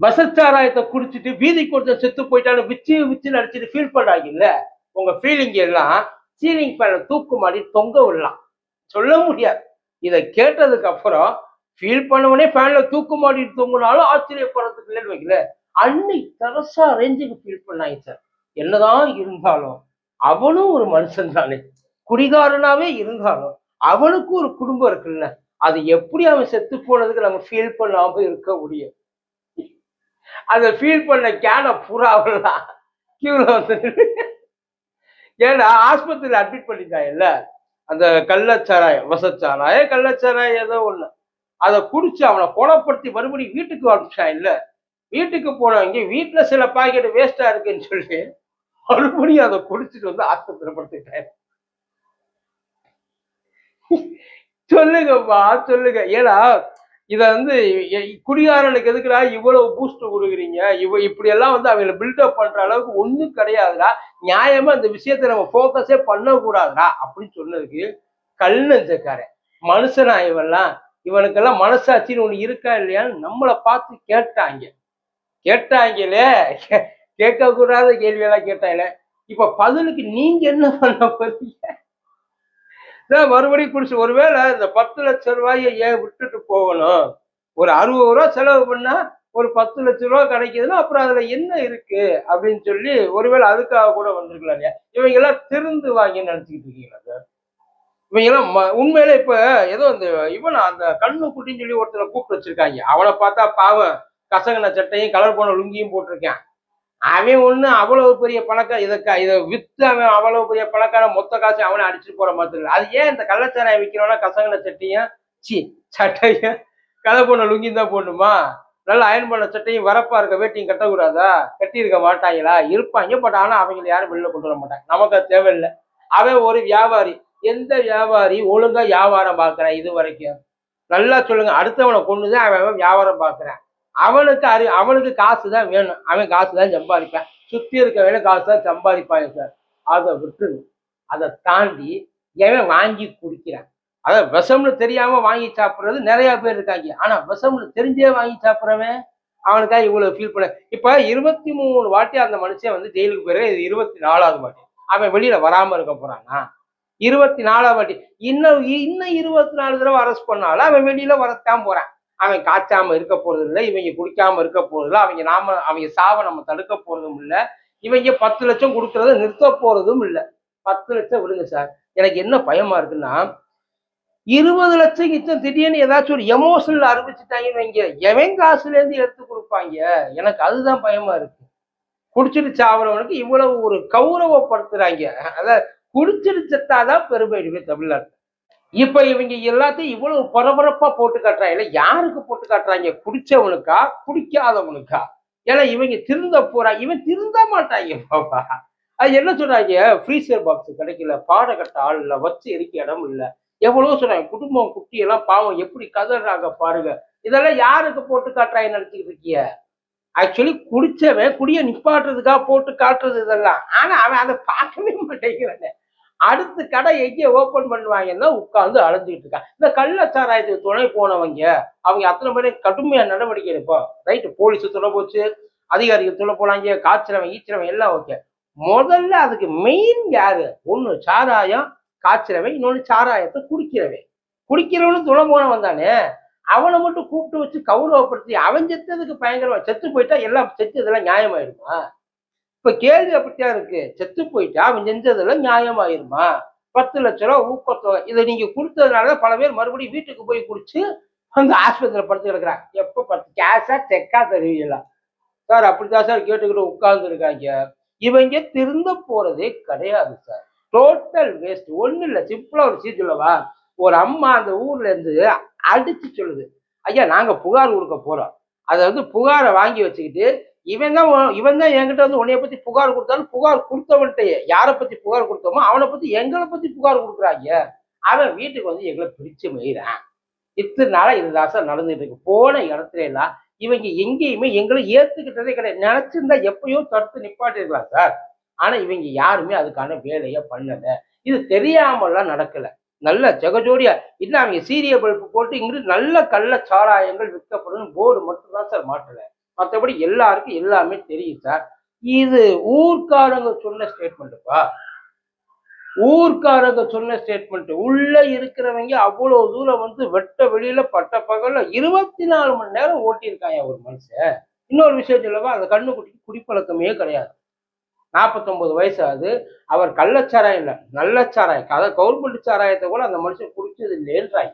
வசச்சாராயத்தை குடிச்சிட்டு வீதி கொடுத்த செத்து போயிட்டாலும் விச்சு விச்சு அடிச்சுட்டு ஃபீல் பண்ணாங்கல்ல உங்க ஃபீலிங் எல்லாம் சீலிங் ஃபேனை தூக்கு மாடி தொங்க விடலாம். சொல்ல முடியாது. இதை கேட்டதுக்கு அப்புறம் ஃபீல் பண்ணவனே ஃபேன்ல தூக்கு மாடி தொங்குனாலும் ஆச்சரியப்படுறதுக்கு இல்லைன்னு வைக்கல அன்னை தரசா ரேஞ்சுக்கு ஃபீல் பண்ணாங்க சார் என்னதான் இருந்தாலும் அவனும் ஒரு மனுஷன் தானே. குடிகாரனாவே இருந்தாலும் அவனுக்கும் ஒரு குடும்பம் இருக்குல்ல. அது எப்படி அவன் செத்து போனதுக்கு நம்ம ஃபீல் பண்ணாம இருக்க முடியும்? அதை ஃபீல் பண்ண கேனை புறாவெல்லாம் கியூல வந்து ஏன்னா ஆஸ்பத்திரியில் அட்மிட் பண்ணிட்டாங்கல்ல அந்த கள்ளச்சாராயம் வசச்சாராய கள்ளச்சாராயம் ஏதோ ஒண்ணு. அதை குடிச்சு அவனை குணப்படுத்தி மறுபடியும் வீட்டுக்கு அனுப்பிச்சான் இல்ல. வீட்டுக்கு போனவங்க வீட்டுல சில பாக்கெட் வேஸ்டா இருக்குன்னு சொல்லி மறுபடியும் அதை குடிச்சிட்டு வந்து ஆஸ்பத்திரி சொல்லுங்கப்பா சொல்லுங்க. ஏன்னா இதை வந்து குடிகாரனுக்கு எதுக்குடா இவ்வளவு பூஸ்ட் கொடுக்குறீங்க? இவ இப்படி எல்லாம் வந்து அவங்கள பில்டப் பண்ற அளவுக்கு ஒண்ணும் கிடையாதுடா. நியாயமா அந்த விஷயத்தை நம்ம ஃபோக்கஸே பண்ணக்கூடாதுடா அப்படின்னு சொன்னதுக்கு கல் நெஞ்சக்காரன். மனுஷனா இவெல்லாம். இவனுக்கெல்லாம் மனசாட்சின்னு ஒண்ணு இருக்கா இல்லையான்னு நம்மளை பார்த்து கேட்டாங்க. கேட்டாங்களே. கேட்க கூடாத கேள்வியெல்லாம் கேட்டாங்களே. இப்ப பதிலுக்கு நீங்க என்ன பண்ண போறீங்க? இதான் மறுபடியும் குடிச்சு ஒருவேளை இந்த பத்து லட்ச ரூபாயை ஏன் விட்டுட்டு போகணும்? ஒரு அறுபது ரூபா செலவு பண்ணா ஒரு பத்து லட்ச ரூபா கிடைக்குதுன்னா அப்புறம் அதுல என்ன இருக்கு? அப்படின்னு சொல்லி ஒருவேளை அதுக்காக கூட வந்திருக்கலாம் இல்லையா? இவங்க எல்லாம் திருந்து வாங்கி நினைச்சுக்கிட்டு இருக்கீங்களா சார்? இவங்க எல்லாம் ம- உண்மையில இப்ப ஏதோ இந்த இவன் அந்த கண்ணு குட்டின்னு சொல்லி ஒருத்தரை கூப்பிட்டு வச்சிருக்காங்க. அவனை பார்த்தா பாவம். கசங்கின சட்டையும் கலர் போன லுங்கியும் போட்டிருக்கான். அவன் ஒண்ணு அவ்வளவு பெரிய பணக்கார இதற்கா இதை வித்து அவன் அவ்வளவு பெரிய பணக்கார மொத்த காசு அவனை அடிச்சுட்டு போற மாதிரி அது ஏன் இந்த கள்ளச்சாராயம் விற்கிறவனா கசங்கின சட்டையும் சி சட்டையும் கதை போன லுங்கியும் தான் போடணுமா? நல்லா அயன் பண்ண சட்டையும் வரப்பா இருக்க வேட்டியும் கட்டக்கூடாதா? கட்டி இருக்க மாட்டாங்களா? இருப்பாங்க பட் ஆனா அவங்களை யாரும் வெளில கொண்டு வர மாட்டாங்க. நமக்கு அது தேவையில்லை. அவன் ஒரு வியாபாரி. எந்த வியாபாரி ஒழுங்கா வியாபாரம் பாக்குறேன் இது வரைக்கும்? நல்லா சொல்லுங்க. அடுத்தவனை கொண்டுதான் அவன் அவன் வியாபாரம் பாக்குறேன் அவனுக்கு அறி அவனுக்கு காசு தான் வேணும். அவன் காசு தான் சம்பாதிப்பான். சுத்தி இருக்க வேணும் காசு தான் சம்பாதிப்பான் சார். அதை விட்டுரு. அதை தாண்டி எவன் வாங்கி குடிக்கிறான்? அதான் விஷம்னு தெரியாம வாங்கி சாப்பிடுறது நிறைய பேர் இருக்காங்க. ஆனா விஷம்னு தெரிஞ்சே வாங்கி சாப்பிட்றவன் அவனுக்காக இவ்வளவு ஃபீல் பண்ண இப்ப இருபத்தி மூணு வாட்டி அந்த மனுஷன் வந்து ஜெயிலுக்கு போயிரு இது இருபத்தி நாலாவது வாட்டி. அவன் வெளியில வராம இருக்க போறானா? இருபத்தி நாலாவது வாட்டி. இன்னும் இன்னும் இருபத்தி நாலு தடவை அரெஸ்ட் பண்ணாலும் அவன் வெளியில வரத்தான் போறான். அவன் காய்ச்சாம இருக்க போறதும் இல்லை இவங்க குடிக்காம இருக்க போறது இல்லை அவங்க நாம அவங்க சாவை நம்ம தடுக்க போறதும் இல்லை. இவங்க பத்து லட்சம் கொடுக்கறத நிறுத்த போறதும் இல்லை. பத்து லட்சம் விடுங்க சார். எனக்கு என்ன பயமா இருக்குன்னா இருபது லட்சம் கிச்சம் திடீர்னு ஏதாச்சும் ஒரு எமோஷனல் அறிவிச்சுட்டாங்கன்னு வைங்க. எவன் காசுல இருந்து எடுத்து கொடுப்பாங்க? எனக்கு அதுதான் பயமா இருக்கு. குடிச்சிட்டு சாவறவனுக்கு இவ்வளவு ஒரு கௌரவப்படுத்துறாங்க. அதான் குடிச்சிட்டு செத்தாதான் பெருமைடுவே தமிழ்நாட்டு இப்ப இவங்க எல்லாத்தையும் இவ்வளவு பரபரப்பா போட்டு காட்டுறாங்க யாருக்கு போட்டு காட்டுறாங்க? குடிச்சவனுக்கா? குடிக்காதவனுக்கா? ஏன்னா இவங்க திருந்த போறாங்க இவன் திருந்த மாட்டாங்க பாப்பா. அது என்ன சொல்றாங்க? ஃப்ரீசர் பாக்ஸ் கிடைக்கல. பாடகட்ட ஆள் இல்ல. வச்சு எரிக்க இடம் இல்ல. எவ்வளவோ சொல்றாங்க. குடும்பம் குட்டி எல்லாம் பாவம். எப்படி கதறாங்க பாருங்க. இதெல்லாம் யாருக்கு போட்டு காட்டுறாங்க நினைச்சுக்கிட்டு இருக்கிய? ஆக்சுவலி குடிச்சவன் குடிய நிப்பாட்டுறதுக்காக போட்டு காட்டுறது இதெல்லாம். ஆனா அவன் அதை பார்க்கவே மாட்டேங்கிறானே. அடுத்து கடை எங்கே ஓப்பன் பண்ணுவாங்கன்னா உட்கார்ந்து அழைஞ்சிக்கிட்டு இருக்கான் இந்த கள்ளச்சாராயத்துக்கு துணை போனவங்க அவங்க அத்தனை பேரும் கடுமையான நடவடிக்கை எடுப்போம். ரைட்டு போலீஸ் துணை போச்சு அதிகாரிகள் துணை போனாங்க காய்ச்சலவன் ஈச்சலவன் எல்லாம் ஓகே முதல்ல அதுக்கு மெயின் யாரு? ஒன்று சாராயம் காய்ச்சலவன் இன்னொன்று சாராயத்தை குடிக்கிறவன். குடிக்கிறவனு துணை போனவன் தானே. அவனை மட்டும் கூப்பிட்டு வச்சு கௌரவப்படுத்தி அவன் செத்ததுக்கு பயங்கரமா செத்து போயிட்டா எல்லாம் செத்து இதெல்லாம் நியாயமாயிடுமா? இப்ப கேள்வி அப்படித்தான் இருக்கு. செத்து போயிட்டா அவன் செஞ்சதெல்லாம் நியாயமாயிருமா? பத்து லட்ச ரூபா ஊக்கத்தொகை. இதை நீங்க கொடுத்ததுனால பல பேர் மறுபடியும் வீட்டுக்கு போய் குடிச்சு அந்த ஆஸ்பத்திரியில் படுத்து கிடக்குறாங்க. எப்ப பத்து கேஷா செக்கா தருவீங்களா சார் அப்படிதான் சார் கேட்டுக்கிட்டு உட்கார்ந்து இருக்காங்க. இவங்க திருந்த போறதே கிடையாது சார். டோட்டல் வேஸ்ட் ஒண்ணு இல்ல. சிம்பிளா ஒரு சீ சொல்லவா? ஒரு அம்மா அந்த ஊர்ல இருந்து அடிச்சு சொல்லுது. ஐயா நாங்க புகார் கொடுக்க போறோம். அதை வந்து புகாரை வாங்கி வச்சுக்கிட்டு இவன் தான் இவன் தான் என்கிட்ட வந்து உன்னைய பத்தி புகார் கொடுத்தாலும் புகார் கொடுத்தவன்கிட்டயே யாரை பத்தி புகார் கொடுத்தோமோ அவனை பத்தி எங்களை பத்தி புகார் கொடுக்குறாங்க. அவன் வீட்டுக்கு வந்து எங்களை பிரிச்சு மெய்கிறான் இத்தனை நாளா இதுதான் சார் நடந்துட்டு இருக்கு. போன இடத்துல எல்லாம் இவங்க எங்கேயுமே எங்களை ஏத்துக்கிட்டதே கிடையாது. நினைச்சிருந்தா எப்பயோ தடுத்து நிப்பாட்டிருக்கலாம் சார். ஆனா இவங்க யாருமே அதுக்கான வேலையை பண்ணல. இது தெரியாமலாம் நடக்கல. நல்ல ஜெகஜோடியா. இல்ல அவங்க சீரிய பல்பு போட்டு இங்கிட்டு நல்ல கள்ள சாராயங்கள் விற்கப்படும் போர்டு மட்டும்தான் சார் மாட்டல. மற்றபடி எல்லாருக்கும் எல்லாமே தெரியும் சார் இது ஊர்க்காரங்க சொன்ன ஸ்டேட்மெண்ட்டுப்பா ஊர்க்காரங்க சொன்ன ஸ்டேட்மெண்ட் உள்ள இருக்கிறவங்க அவ்வளவு தூரம் வந்து வெட்ட வெளியில பட்ட பகல்ல இருபத்தி நாலு மணி நேரம் ஓட்டியிருக்காங்க ஒரு மனுஷன். இன்னொரு விஷயம் சொல்லவா அந்த கண்ணுக்குட்டிக்கு குடிப்பழக்கமே கிடையாது. நாற்பத்தொன்பது வயசு ஆகுது. அவர் கள்ளச்சாராயம் இல்லை நல்ல சாராயம். அதாவது கவர்மெண்ட் சாராயத்தை கூட அந்த மனுஷன் குடிச்சது இல்லைன்றாங்க.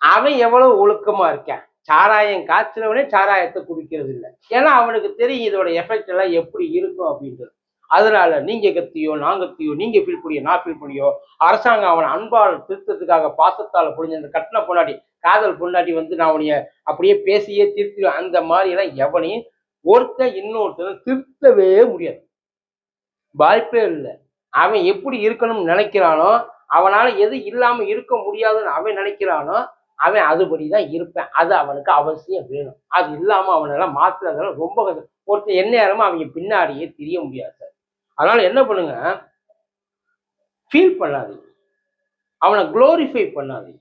அவன் எவ்வளவு ஒழுக்கமா இருக்கான்? சாராயம் காய்ச்சினவனே சாராயத்தை குடிக்கிறது இல்லை ஏன்னா அவனுக்கு தெரியும் இதோட எஃபெக்ட் எல்லாம் எப்படி இருக்கும் அப்படின்றது. அதனால நீங்க கத்தியோ நான் கத்தியோ நீங்க ஃபீல் பண்ணியோ நான் ஃபீல் பண்ணியோ அரசாங்கம் அவன் அன்பால் திருத்தத்துக்காக பாசத்தால் புரிஞ்ச அந்த கட்டின பொண்டாட்டி காதல் பொண்டாட்டி வந்து நான் அவனைய அப்படியே பேசியே திருத்திடுவேன். அந்த மாதிரி எல்லாம் எவனையும் ஒருத்தன் இன்னொருத்தன் திருத்தவே முடியாது. வாய்ப்பே இல்லை. அவன் எப்படி இருக்கணும்னு நினைக்கிறானோ அவனால எது இல்லாம இருக்க முடியாதுன்னு அவன் நினைக்கிறானோ அவன் அதுபடி தான் இருப்பேன். அது அவனுக்கு அவசியம் வேணும். அது இல்லாம அவனெல்லாம் மாத்துறதெல்லாம் ரொம்ப கஷ்டம். ஒருத்தன் எந்நேரமும் அவங்க பின்னாடியே தெரிய முடியாது சார். அதனால என்ன பண்ணுங்க? ஃபீல் பண்ணாதீங்க. அவனை குளோரிஃபை பண்ணாதீங்க.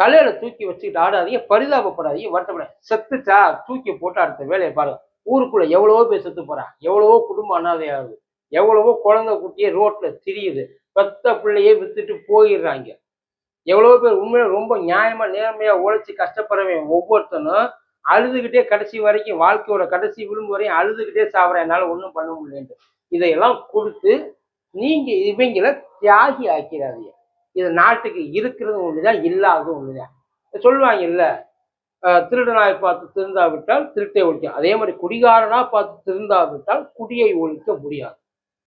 தலையில தூக்கி வச்சுக்கிட்டு ஆடாதீங்க. பரிதாபப்படாதீங்க. வருத்தப்பட செத்துச்சா தூக்கி போட்டு அடுத்த வேலையை பாருங்க. ஊருக்குள்ள எவ்வளவோ பேர் செத்து போறான் எவ்வளவோ குடும்பம் அனாதையாகுது எவ்வளவோ குழந்தை குட்டியே ரோட்ல திரியுது. பெத்த பிள்ளையே வித்துட்டு போயிடுறாங்க. எவ்வளோ பேர் உண்மையில ரொம்ப நியாயமா நேர்மையா உழைச்சி கஷ்டப்படுறவன் ஒவ்வொருத்தனும் அழுதுகிட்டே கடைசி வரைக்கும் வாழ்க்கையோட கடைசி விளிம்பு வரையும் அழுதுகிட்டே சாப்பிட்றேன் என்னால் ஒன்றும் பண்ண முடியலன்ட்டு. இதையெல்லாம் கொடுத்து நீங்க இவங்களை தியாகி ஆக்கிறாதீங்க இது நாட்டுக்கு இருக்கிறது ஒண்ணுதான் இல்லாதது ஒண்ணுதான். சொல்லுவாங்க இல்ல திருடனாய் பார்த்து திருந்தாவிட்டால் திருட்டை ஒழிக்கும் அதே மாதிரி குடிகாரனா பார்த்து திருந்தாவிட்டால் குடியை ஒழிக்க முடியாது.